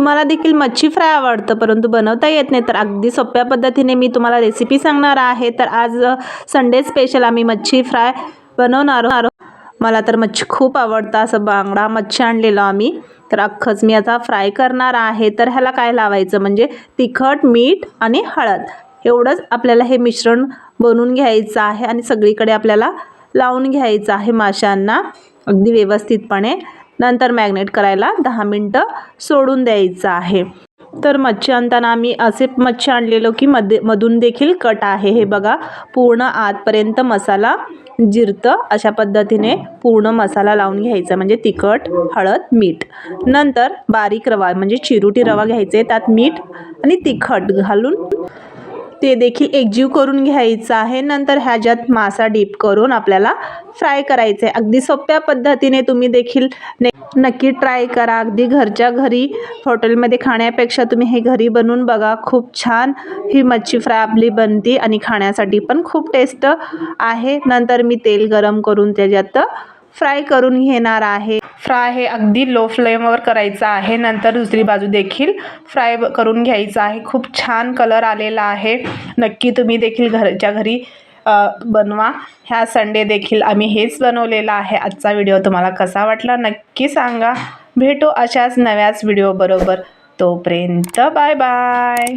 तुम्हाला देखील मच्छी फ्राय आवडतं परंतु बनवता येत नाही तर अगदी सोप्या पद्धतीने मी तुम्हाला रेसिपी सांगणार आहे. तर आज संडे स्पेशल आम्ही मच्छी फ्राय बनवणार आहोत. मला तर मच्छी खूप आवडतं असं बांगडा मच्छी आणलेलो आम्ही. तर अख्खंच मी आता फ्राय करणार आहे. तर ह्याला काय लावायचं म्हणजे तिखट मीठ आणि हळद. एवढंच आपल्याला हे मिश्रण बनवून घ्यायचं आहे आणि सगळीकडे आपल्याला लावून घ्यायचं आहे माशांना. अगदी व्यवस्थितपणे. नंतर मॅग्नेट करायला दहा मिनटं सोडून द्यायचं आहे. तर मच्छी आणताना आम्ही असे मच्छी आणलेलो की मध्ये मधून देखील कट आहे. हे बघा पूर्ण आतपर्यंत मसाला जिरतं. अशा पद्धतीने पूर्ण मसाला लावून घ्यायचा म्हणजे तिखट हळद मीठ. नंतर बारीक रवा म्हणजे चिरुटी रवा घ्यायचे त्यात मीठ आणि तिखट घालून ते देखील एकजीव करून घ्यायचं आहे. नंतर ह्याच्यात मासा डीप करून आपल्याला फ्राय करायचं आहे अगदी सोप्या पद्धतीने तुम्ही देखील नक्की ट्राय करा. अगदी घरच्या घरी हॉटेलमध्ये खाण्यापेक्षा तुम्ही हे घरी बनवून बघा. खूप छान ही मच्छी फ्राय आपली बनती आणि खाण्यासाठी पण खूप टेस्ट आहे. नंतर मी तेल गरम करून त्याच्यात फ्राय करून घेणार आहे. फ्राय हे अगदी लो फ्लेमवर करायचं आहे. नंतर दुसरी बाजू देखील फ्राय करून घ्यायचं आहे. खूप छान कलर आलेला आहे. नक्की तुम्ही देखील घरच्या घरी बनवा. ह्या संडे देखील आम्ही हेच बनवलेलं आहे. आजचा व्हिडिओ तुम्हाला कसा वाटला नक्की सांगा. भेटू अशाच नव्याच व्हिडिओ बरोबर. तोपर्यंत बाय बाय